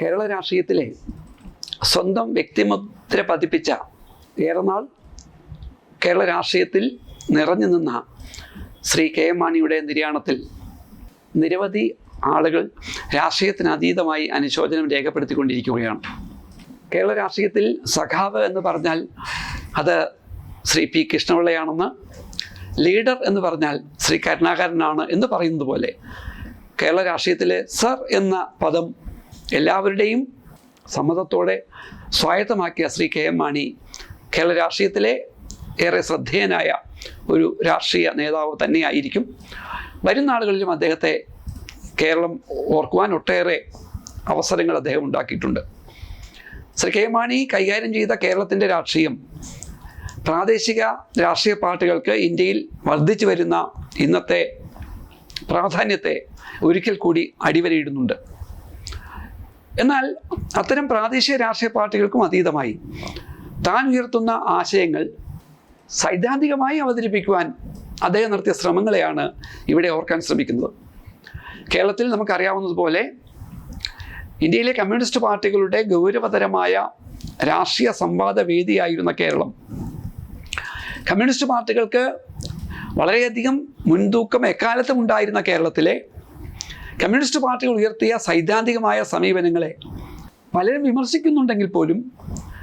കേരള രാഷ്ട്രീയത്തിലെ സ്വന്തം വ്യക്തിമുദ്ര പതിപ്പിച്ച ഏറെ നാൾ കേരള രാഷ്ട്രീയത്തിൽ നിറഞ്ഞു നിന്ന ശ്രീ കെ എം മാണിയുടെ നിര്യാണത്തിൽ നിരവധി ആളുകൾ രാഷ്ട്രീയത്തിന് അതീതമായി അനുശോചനം രേഖപ്പെടുത്തിക്കൊണ്ടിരിക്കുകയാണ്. കേരള രാഷ്ട്രീയത്തിൽ സഖാവ് എന്ന് പറഞ്ഞാൽ അത് ശ്രീ പി കൃഷ്ണപിള്ളയാണെന്ന് ലീഡർ എന്ന് പറഞ്ഞാൽ ശ്രീ കരുണാകരനാണ് എന്ന് പറയുന്നത് പോലെ കേരള രാഷ്ട്രീയത്തിലെ സർ എന്ന പദം എല്ലാവരുടെയും സമ്മതത്തോടെ സ്വായത്തമാക്കിയ ശ്രീ കെ എം മാണി കേരള രാഷ്ട്രീയത്തിലെ ഏറെ ശ്രദ്ധേയനായ ഒരു രാഷ്ട്രീയ നേതാവ് തന്നെയായിരിക്കും. വരും നാളുകളിലും അദ്ദേഹത്തെ കേരളം ഓർക്കുവാൻ ഒട്ടേറെ അവസരങ്ങൾ അദ്ദേഹം ഉണ്ടാക്കിയിട്ടുണ്ട്. ശ്രീ കെ മാണി കൈകാര്യം ചെയ്ത കേരളത്തിന്റെ രാഷ്ട്രീയം പ്രാദേശിക രാഷ്ട്രീയ പാർട്ടികൾക്ക് ഇന്ത്യയിൽ വർദ്ധിച്ചു വരുന്ന ഇന്നത്തെ പ്രാധാന്യത്തെ ഒരിക്കൽ കൂടി അടിവരയിടുന്നുണ്ട്. എന്നാൽ അത്തരം പ്രാദേശിക രാഷ്ട്രീയ പാർട്ടികൾക്കും അതീതമായി. താൻ ഉയർത്തുന്ന ആശയങ്ങൾ സൈദ്ധാന്തികമായി അവതരിപ്പിക്കുവാൻ അദ്ദേഹം നടത്തിയ ശ്രമങ്ങളെയാണ് ഇവിടെ ഓർക്കാൻ ശ്രമിക്കുന്നത്. കേരളത്തിൽ നമുക്കറിയാവുന്നതുപോലെ ഇന്ത്യയിലെ കമ്മ്യൂണിസ്റ്റ് പാർട്ടികളുടെ ഗൗരവതരമായ രാഷ്ട്രീയ സംവാദ വേദിയായിരുന്ന കേരളം. കമ്മ്യൂണിസ്റ്റ് പാർട്ടികൾക്ക് വളരെയധികം മുൻതൂക്കം എക്കാലത്തും ഉണ്ടായിരുന്ന കേരളത്തിലെ കമ്മ്യൂണിസ്റ്റ് പാർട്ടികൾ ഉയർത്തിയ സൈദ്ധാന്തികമായ സമീപനങ്ങളെ പലരും വിമർശിക്കുന്നുണ്ടെങ്കിൽ പോലും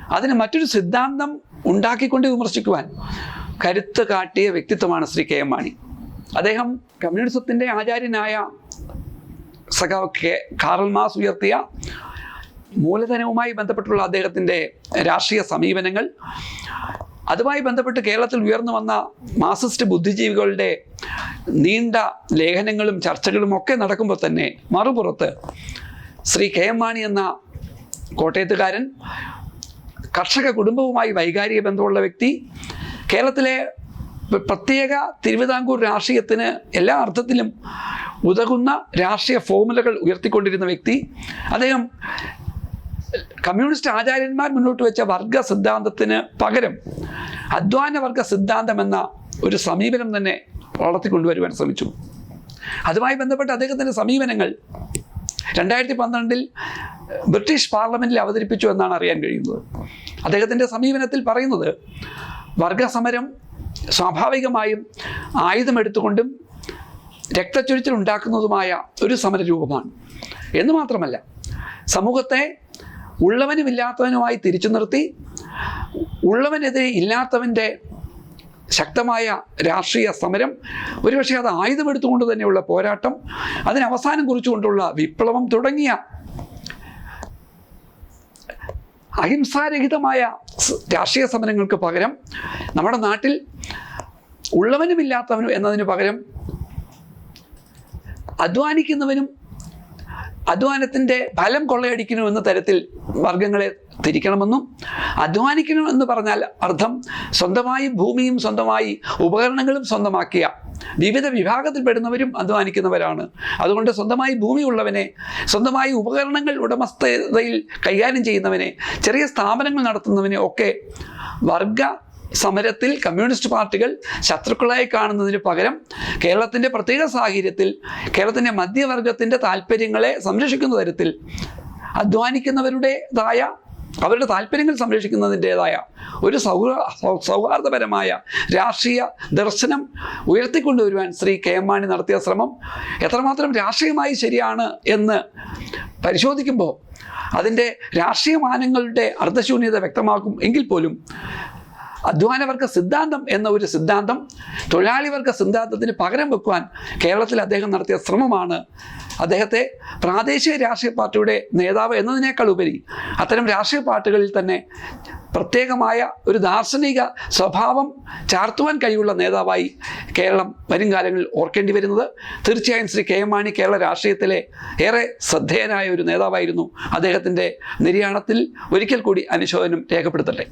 അതിന് മറ്റൊരു സിദ്ധാന്തം ഉണ്ടാക്കിക്കൊണ്ട് വിമർശിക്കുവാൻ കരുത്ത് കാട്ടിയ വ്യക്തിത്വമാണ് ശ്രീ കെ എം മാണി. അദ്ദേഹം കമ്മ്യൂണിസത്തിന്റെ ആചാര്യനായ സഖാവ് കെ കാറൽ മാസ് ഉയർത്തിയ മൂലധനവുമായി ബന്ധപ്പെട്ടുള്ള അദ്ദേഹത്തിന്റെ രാഷ്ട്രീയ സമീപനങ്ങൾ അതുമായി ബന്ധപ്പെട്ട് കേരളത്തിൽ ഉയർന്നു വന്ന മാർസിസ്റ്റ് ബുദ്ധിജീവികളുടെ നീണ്ട ലേഖനങ്ങളും ചർച്ചകളും ഒക്കെ നടക്കുമ്പോൾ തന്നെ മറുപുറത്ത് ശ്രീ കെ എം മാണി എന്ന കോട്ടയത്തുകാരൻ കർഷക കുടുംബവുമായി വൈകാരിക ബന്ധമുള്ള വ്യക്തി കേരളത്തിലെ പ്രത്യേക തിരുവിതാംകൂർ രാഷ്ട്രീയത്തിന് എല്ലാ അർത്ഥത്തിലും ഉതകുന്ന രാഷ്ട്രീയ ഫോമുലകൾ ഉയർത്തിക്കൊണ്ടിരുന്ന വ്യക്തി അദ്ദേഹം കമ്മ്യൂണിസ്റ്റ് ആചാര്യന്മാർ മുന്നോട്ട് വെച്ച വർഗ സിദ്ധാന്തത്തിന് പകരം അധ്വാന വർഗ സിദ്ധാന്തം എന്ന ഒരു സമീപനം തന്നെ വളർത്തിക്കൊണ്ടുവരുവാൻ ശ്രമിച്ചു. അതുമായി ബന്ധപ്പെട്ട് അദ്ദേഹത്തിന്റെ സമീപനങ്ങൾ രണ്ടായിരത്തി പന്ത്രണ്ടിൽ ബ്രിട്ടീഷ് പാർലമെന്റിൽ അവതരിപ്പിച്ചു എന്നാണ് അറിയാൻ കഴിയുന്നത്. അദ്ദേഹത്തിന്റെ സമീപനത്തിൽ പറയുന്നത് വർഗസമരം സ്വാഭാവികമായും ആയുധമെടുത്തുകൊണ്ടും രക്തച്ചൊരിച്ചിൽ ഉണ്ടാക്കുന്നതുമായ ഒരു സമരരൂപമാണ്. എന്ന് മാത്രമല്ല സമൂഹത്തെ ഉള്ളവനും ഇല്ലാത്തവനുമായി തിരിച്ചു നിർത്തി ഉള്ളവനെതിരെ ഇല്ലാത്തവന്റെ ശക്തമായ രാഷ്ട്രീയ സമരം ഒരുപക്ഷെ അത് ആയുധമെടുത്തുകൊണ്ട് തന്നെയുള്ള പോരാട്ടം അതിന് അവസാനം കുറിച്ചുകൊണ്ടുള്ള വിപ്ലവം തുടങ്ങിയ അഹിംസാരഹിതമായ രാഷ്ട്രീയ സമരങ്ങൾക്ക് പകരം നമ്മുടെ നാട്ടിൽ ഉള്ളവനും ഇല്ലാത്തവനും എന്നതിന് പകരം അധ്വാനിക്കുന്നവനും അധ്വാനത്തിന്റെ ഫലം കൊള്ളയടിക്കുന്നു എന്ന തരത്തിൽ വർഗങ്ങളെ തിരിക്കണമെന്നും അധ്വാനിക്കണം എന്ന് പറഞ്ഞാൽ അർത്ഥം സ്വന്തമായി ഭൂമിയും സ്വന്തമായി ഉപകരണങ്ങളും സ്വന്തമാക്കിയ വിവിധ വിഭാഗത്തിൽപ്പെടുന്നവരും അധ്വാനിക്കുന്നവരാണ്. അതുകൊണ്ട് സ്വന്തമായി ഭൂമി ഉള്ളവനെ സ്വന്തമായി ഉപകരണങ്ങൾ ഉടമസ്ഥതയിൽ കൈകാര്യം ചെയ്യുന്നവനെ ചെറിയ സ്ഥാപനങ്ങൾ നടത്തുന്നവനെ ഒക്കെ വർഗ സമരത്തിൽ കമ്മ്യൂണിസ്റ്റ് പാർട്ടികൾ ശത്രുക്കളായി കാണുന്നതിന് പകരം കേരളത്തിന്റെ പ്രത്യേക സാഹചര്യത്തിൽ കേരളത്തിന്റെ മധ്യവർഗത്തിന്റെ താല്പര്യങ്ങളെ സംരക്ഷിക്കുന്ന തരത്തിൽ അധ്വാനിക്കുന്നവരുടേതായ അവരുടെ താല്പര്യങ്ങൾ സംരക്ഷിക്കുന്നതിന്റെതായ ഒരു സൗഹാർദ്ദപരമായ രാഷ്ട്രീയ ദർശനം ഉയർത്തിക്കൊണ്ടുവരുവാൻ ശ്രീ കെ എം മാണി നടത്തിയ ശ്രമം എത്രമാത്രം രാഷ്ട്രീയമായി ശരിയാണ് എന്ന് പരിശോധിക്കുമ്പോൾ അതിന്റെ രാഷ്ട്രീയ മാനങ്ങളുടെ അർദ്ധശൂന്യത വ്യക്തമാക്കും എങ്കിൽ പോലും അധ്വാനവർഗ സിദ്ധാന്തം എന്ന ഒരു സിദ്ധാന്തം തൊഴിലാളി വർഗ സിദ്ധാന്തത്തിന് പകരം വെക്കുവാൻ കേരളത്തിൽ അദ്ദേഹം നടത്തിയ ശ്രമമാണ്. അദ്ദേഹത്തെ പ്രാദേശിക രാഷ്ട്രീയ പാർട്ടിയുടെ നേതാവ് എന്നതിനേക്കാൾ ഉപരി അത്തരം രാഷ്ട്രീയ പാർട്ടികളിൽ തന്നെ പ്രത്യേകമായ ഒരു ദാർശനിക സ്വഭാവം ചാർത്തുവാൻ കഴിവുള്ള നേതാവായി കേരളം വരും കാലങ്ങളിൽ ഓർക്കേണ്ടി വരുന്നത്. തീർച്ചയായും ശ്രീ കെ എം മാണി കേരള രാഷ്ട്രീയത്തിലെ ഏറെ ശ്രദ്ധേയനായ ഒരു നേതാവായിരുന്നു. അദ്ദേഹത്തിന്റെ നിര്യാണത്തിൽ ഒരിക്കൽ കൂടി അനുശോചനം രേഖപ്പെടുത്തട്ടെ.